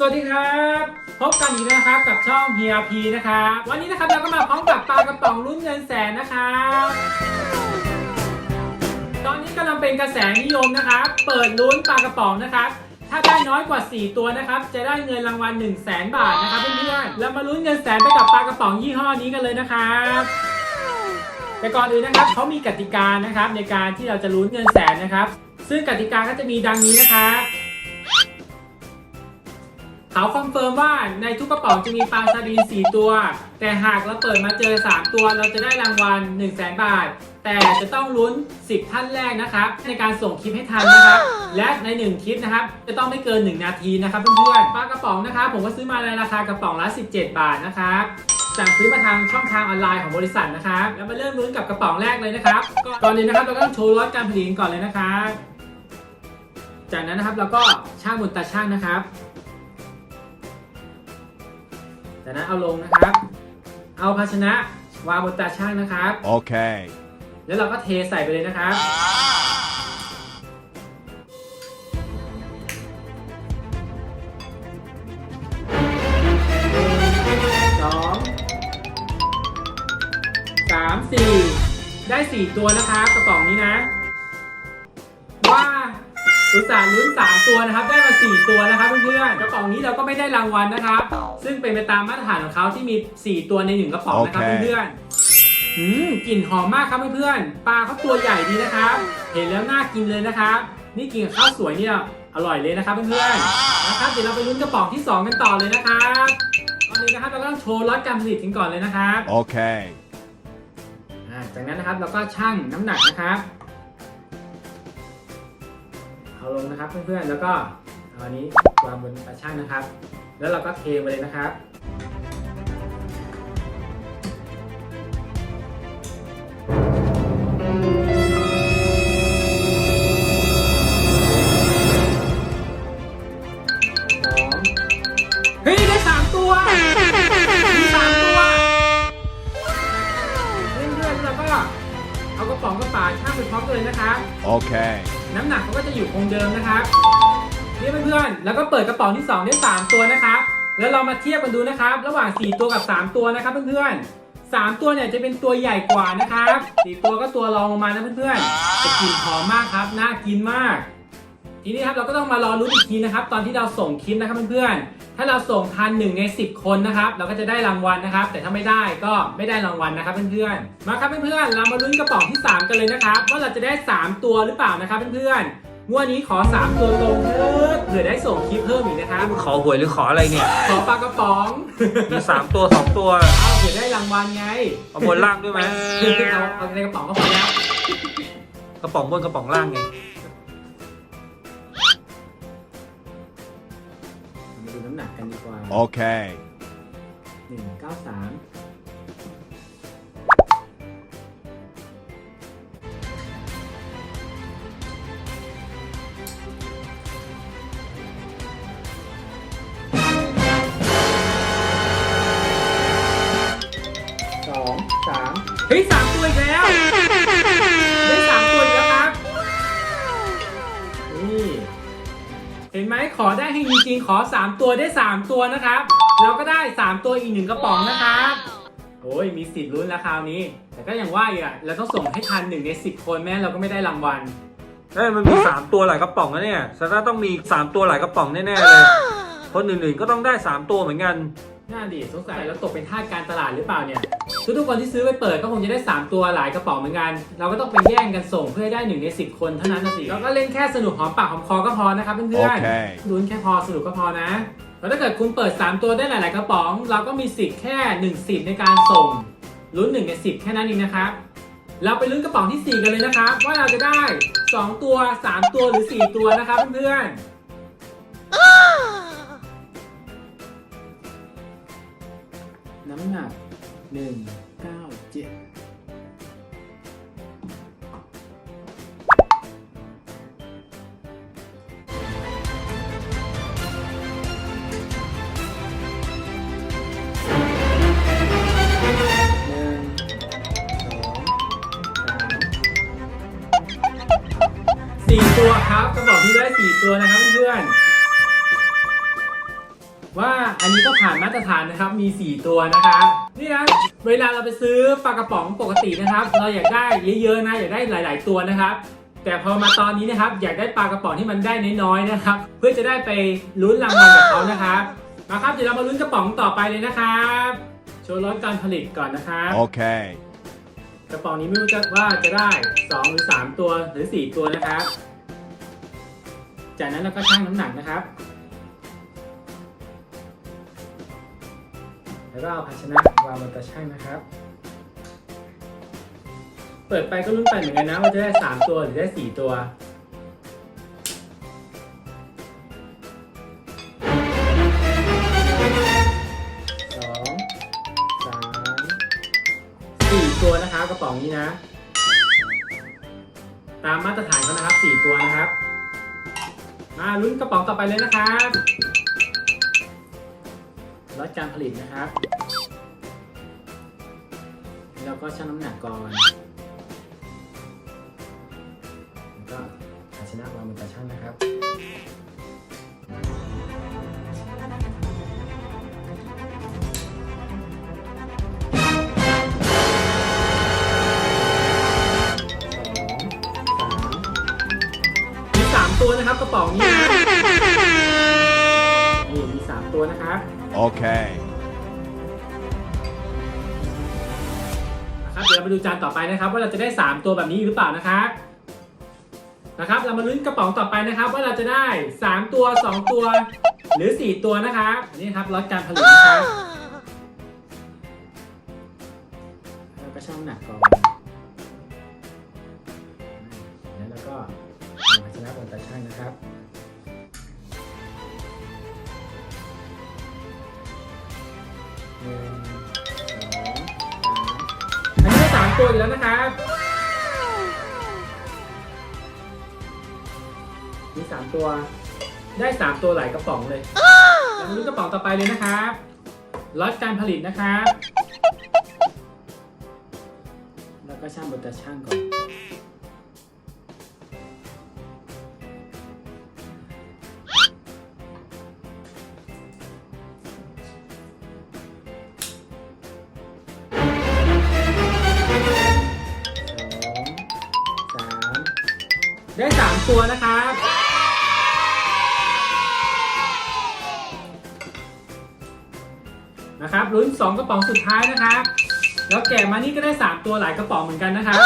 สวัสดีครับพบกันอีกแล้วนะครับกับช่องเฮียพีนะครับวันนี้นะครับเราก็มาพร้อมกับปลากระป๋องรุ่นเงินแสนนะครับตอนนี้กำลังเป็นกระแสนิยมนะครับ เปิดลุ้นปลากระป๋องนะครับถ้าได้น้อยกว่า 4 ตัวนะครับ จะได้เงินรางวัล1 0 0 0 0แสนบาทนะครับเพื่อนๆเรามาลุ้นเงินแสนไปกับปลากระป๋องยี่ห้อนี้กันเลยนะครับแต่ก่อนอื่นนะครับเขามีกติกานะครับในการที่เราจะลุ้นเงินแสนนะครับ ซึ่งกติกาก็จะมีดังนี้นะครับ เขาคอนเฟิร์มว่าในทุกกระป๋องจะมีปลาซาดีน4 ตัว แต่หากเราเปิดมาเจอ 3 ตัว เราจะได้รางวัล 1 0 0 0 0แบาท แต่จะต้องลุ้น 10 ท่านแรกนะครับ ในการส่งคลิปให้ทันนะครับ และใน 1 คลิปนะครับ จะต้องไม่เกิน 1 นาทีนะครับเพื่อนๆปลากระป๋องนะครับ ผมก็ซื้อมาในราคากระป๋องละ 17 บาทนะครับสั่งซื้อมาทางช่องทางออนไลน์ของบริษัทนะครับแล้วมาเริ่มลุ้นกับกระป๋องแรกเลยนะครับก็ก่อนอื่นนะครับเราก็ต้องโชว์รถการผลิตก่อนเลยนะครับจากนั้นนะครับเราก็ช่างบนตาช่างนะครับ จากนั้นเอาลงนะครับ เอาภาชนะวางบนตาช่างนะครับ Okay. แล้วเราก็เทใส่ไปเลยนะครับ สอง สาม สี่ ได้สี่ตัวนะครับกระป๋องนี้นะว่า อุตส่าห์ลุ้นสามตัวนะครับ ได้มาสี่ตัวนะครับเพื่อนๆกระป๋องนี้เราก็ไม่ได้รางวัลนะครับ ซึ่งเป็นไปตามมาตรฐานของเขาที่มีสี่ตัวในหนึ่งกระป๋องนะครับโอเคเพื่อนๆอืมกลิ่นหอมมากครับเพื่อนๆปลาเขาตัวใหญ่ดีนะครับ เห็นแล้วน่ากินเลยนะครับ นี่กินกับข้าวสวยเนี่ยอร่อยเลยนะครับเพื่อนๆนะครับเดี๋ยวเราไปลุ้นกระป๋องที่ 2 กันต่อเลยนะครับตอนนี้นะครับเราก็ต้องโชว์ล็อตการผลิตกันก่อนเลยนะครับ Okay. อ่าจากนั้นนะครับเราก็ชั่งน้ำหนักนะครับเอา ลงนะครับเพื่อนๆ แล้วก็เอาอันนี้วางบนตาชั่งนะครับ แล้วเราก็เทไปเลยนะครับสองเฮ้ยได้สามตัวมีสามตัวเพื่อนๆแล้วก็เอากระป๋องกระป๋าช่างไปพร้อมกันเลยนะครับ Okay. น้ำหนักเขาก็จะอยู่คงเดิมนะครับนี่เพื่อนๆแล้วก็เปิดกระป๋องที่ 2 ได้ 3 ตัวนะครับแล้วเรามาเทียบกันดูนะครับ ระหว่าง 4 ตัวกับ 3 ตัวนะครับเพื่อนๆ3ตัวเนี่ยจะเป็นตัวใหญ่กว่านะครับ4ตัวก็ตัวรองลงมานะเพื่อนๆจะกลิ่นหอมมากครับน่ากินมาก ทีนี้ครับเราก็ต้องมารอรุ้นอีกทีนะครับ ตอนที่เราส่งคลิปนะครับเพื่อนๆ ถ้าเราส่งทัน1ใน 10 คนนะครับ เราก็จะได้รางวัลนะครับ แต่ถ้าไม่ได้ก็ไม่ได้รางวัลนะครับเพื่อนๆ มาครับเพื่อนๆ เรามาลุ้นกระป๋องที่ 3 กันเลยนะครับ ว่าเราจะได้ 3 ตัวหรือเปล่านะครับเพื่อนๆ งวดนี้ขอ 3 ตัวตรงเถิดเผื่อได้ส่งคลิปเพิ่มอีกนะครับ ขอหวยหรือขออะไรเนี่ย ขอปลากระป๋องมีสามตัวสองตัวเอาเผื่อได้รางวัลไง เอาบนล่างด้วยไหมเอาเอาในกระป๋องก็พอแล้วกระป๋องบนกระป๋องล่างไง น้ำหนักกันดีกว่า Okay. หนึ่งเก้าสามสองสามเฮ้ยสามตัวอีกแล้ว ขอได้ให้จริงๆขอ 3 ตัวได้ 3 ตัวนะครับ เราก็ได้ 3 ตัวอีกหนึ่งกระป๋องนะครับโอ้ยมีสิทธิ์ลุ้นแล้วคราวนี้ แต่ก็อย่างว่าอีกอะเราต้องส่งให้ทันหนึ่งใน10คนแม้เราก็ไม่ได้รางวัลเอ้ยมันมีสามตัวหลายกระป๋องนะเนี่ยซาร่าต้องมีสามตัวหลายกระป๋องแน่ๆเลย คนอื่นๆก็ต้องได้สามตัวเหมือนกัน น่าดีสงสัยเราตกเป็นทาสการตลาดหรือเปล่าเนี่ยทุกๆคนที่ซื้อไปเปิดก็คงจะได้ 3 ตัวหลายกระป๋องเหมือนกัน เราก็ต้องไปแย่งกันส่งเพื่อให้ได้1ใน10 คนเท่านั้นนะสิเราก็เล่นแค่สนุกหอมปากหอมคอก็พอนะครับเพื่อนโอเคๆลุ้นแค่พอสนุกก็พอนะแล้วถ้าเกิดคุณเปิด 3 ตัวได้หลาย ๆ กระป๋อง เราก็มีสิทธิ์แค่1สิทธิ์ในการส่งลุ้น1ใน10 แค่นั้นเองนะครับเราไปลุ้นกระป๋องที่ 4 กันเลยนะครับ ว่าเราจะได้ 2 ตัว 3 ตัวหรือ 4 ตัวนะครับเพื่อนๆ น้ำหนัก 1 9 7หนึ่งสองสี่ตัวครับกระบอกที่ได้สี่ตัวนะครับเพื่อน ว่าอันนี้ก็ผ่านมาตรฐานนะครับมี 4 ตัวนะครับนี่นะเวลาเราไปซื้อปลากระป๋องปกตินะครับ เราอยากได้เยอะๆนะอยากได้หลาย ๆ ตัวนะครับ แต่พอมาตอนนี้นะครับ อยากได้ปลากระป๋องที่มันได้น้อยๆนะครับ เพื่อจะได้ไปลุ้นรางวัลกับเขานะครับมาครับเดี๋ยวเรามาลุ้นกระป๋องต่อไปเลยนะครับโชว์รถการผลิตก่อนนะครับ Okay. กระป๋องนี้ไม่รู้จะว่าจะได้ 2 หรือ 3 ตัวหรือ 4 ตัวนะครับ จากนั้นเราก็ชั่งน้ำหนักนะครับ แล้วก็เอาภาชนะวางบนตะชั่งนะครับ เปิดไปก็ลุ้นไปเหมือนกันนะว่าจะได้ 3 ตัวหรือได้ 4 ตัวสองสามสี่ตัวนะครับกระป๋องนี้นะ ตามมาตรฐานเขานะครับสี่ตัวนะครับ มาลุ้นกระป๋องต่อไปเลยนะครับ รถการผลิตนะครับ แล้วก็ชั่งน้ำหนักก่อน Okay. นะครับเดี๋ยวเรามาดูจานต่อไปนะครับ ว่าเราจะได้ 3 ตัวแบบนี้หรือเปล่านะครับนะครับเรามาลุ้นกระป๋องต่อไปนะครับ ว่าเราจะได้ 3 ตัว 2 ตัว หรือ 4 ตัวนะครับอันนี้ครับล็อตการผลิตนะครับแล้วก็ชั่งหนักก่อนแล้วก็เอาภาชนะบนตาช่างนะครับ หนึ่งสองสามอันนี้ได้สามตัวอีกแล้วนะครับมีสามตัว ได้สามตัวหลายกระป๋องเลยแล้วมาลุ้นกระป๋องต่อไปเลยนะครับล็อตการผลิตนะครับ แล้วก็ช่างบนตาช่างก่อน ตัวนะครับ นะครับลุ้นสองกระป๋องสุดท้ายนะครับ แล้วแกะมานี่ก็ได้ 3 ตัวหลายกระป๋องเหมือนกันนะครับ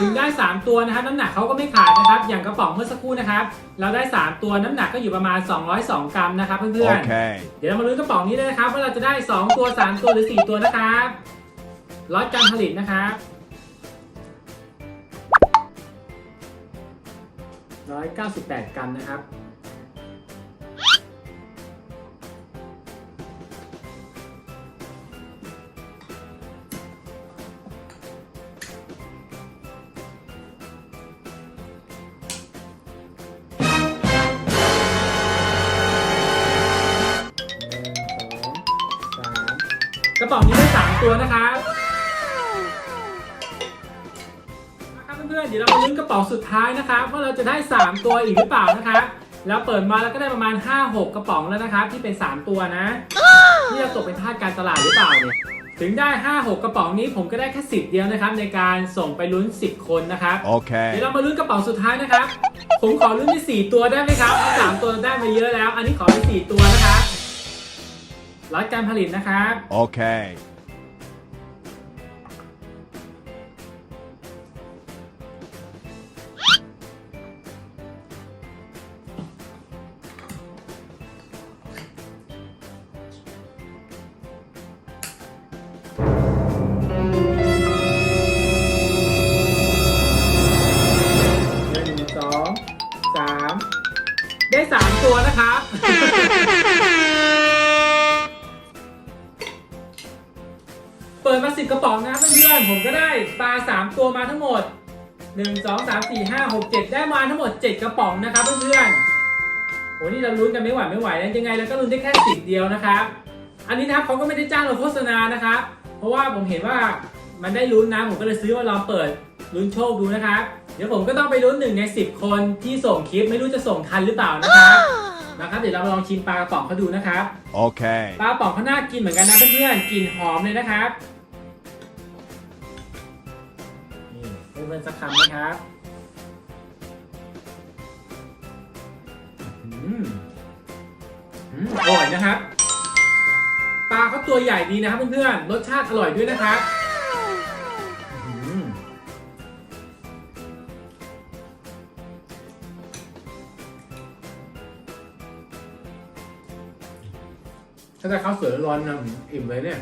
ถึงได้ 3 ตัวนะครับ น้ำหนักเขาก็ไม่ขาดนะครับ อย่างกระป๋องเมื่อสักครู่นะครับ เราได้ 3 ตัวน้ำหนักก็อยู่ประมาณ 202 กรัมนะครับเพื่อนๆ Okay. เดี๋ยวเรามาลุ้นกระป๋องนี้เลยนะครับว่าเราจะได้ 2 ตัว 3 ตัวหรือ 4 ตัวนะครับล็อตการผลิตนะครับ 198 กรัมนะครับกระป๋องนี้ได้สามตัวนะครับ เพื่อนๆเดี๋ยวเรามาลุ้นกระป๋องสุดท้ายนะครับว่าเราจะได้ 3 ตัวอีกหรือเปล่านะครับแล้วเปิดมาแล้วก็ได้ประมาณ 5-6 กระป๋องแล้วนะครับที่เป็น 3 ตัวนะนี่เราตกเป็นทาสการตลาดหรือเปล่าเนี่ยถึงได้ 5-6 กระป๋องนี้ผมก็ได้แค่10เดียวนะครับ ในการส่งไปลุ้น 10 คนนะครับเดี๋ยว Okay. เรามาลุ้นกระเป๋าสุดท้ายนะครับ ผมขอลุ้นไปสี่ตัวได้ไหมครับสามตัวได้มาเยอะแล้ว อันนี้ขอไปสี่ตัวนะครับรัดการผลิตนะครับ Okay. ห ปิดมาสิบกระป๋องนะครับเพื่อนๆผมก็ได้ปลาสามตัวมาทั้งหมดหนึ่งสองสามสี่ห้าหกเจ็ดได้มาทั้งหมดเจ็ดกระป๋องนะครับเพื่อนๆโอ้นี่เราลุ้นกันไม่ไหวไม่ไหวแล้วยังไงเราก็ลุ้นได้แค่สิบเดียวนะครับ อันนี้นะครับเขาก็ไม่ได้จ้างเราโฆษณานะครับ เพราะว่าผมเห็นว่ามันได้ลุ้นนะผมก็เลยซื้อมาลองเปิดลุ้นโชคดูนะครับ เดี๋ยวผมก็ต้องไปลุ้นหนึ่งใน10คนที่ส่งคลิปไม่รู้จะส่งทันหรือเปล่านะครับนะครับเดี๋ยวเรามาลองชิมปลากระป๋องเขาดูนะครับ Okay. ปลากระป๋องเขาน่ากินเหมือนกันนะเพื่อนๆกลิ่นหอมเลยนะครับ เพื่อนๆสักคำนะครับอร่อยนะครับ ปลาเขาตัวใหญ่ดีนะครับเพื่อนๆ รสชาติอร่อยด้วยนะครับถ้าจะข้าวสวยร้อนนะอิ่มเลยเนี่ย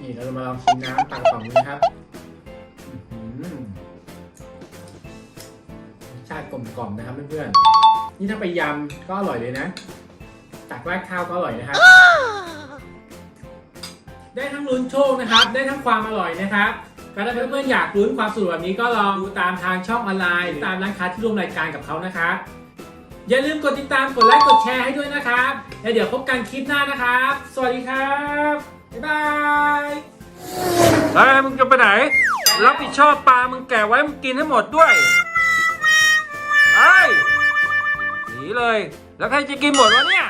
นี่เราจะมาลองชิมน้ำปลากระป๋องนะครับรสชาติกลมกล่อมนะครับเพื่อนๆ นี่ถ้าไปยำก็อร่อยเลยนะ ตักราดข้าวก็อร่อยนะครับ ได้ทั้งลุ้นโชคนะครับ ได้ทั้งความอร่อยนะครับก็ถ้าเพื่อนๆอยากลุ้นความสนุกแบบนี้ก็ลองดูตามทางช่องออนไลน์ตามร้านค้าที่ร่วมรายการกับเขานะครับ อย่าลืมกดติดตาม กดไลค์ กดแชร์ให้ด้วยนะครับ แล้วเดี๋ยวพบกันคลิปหน้านะครับ สวัสดีครับ บ๊ายบายเฮ้ยมึงจะไปไหน รับผิดชอบปลา มึงแกะไว้มึงกินให้หมดด้วยไอ้หนีเลย แล้วใครจะกินหมดวะเนี่ย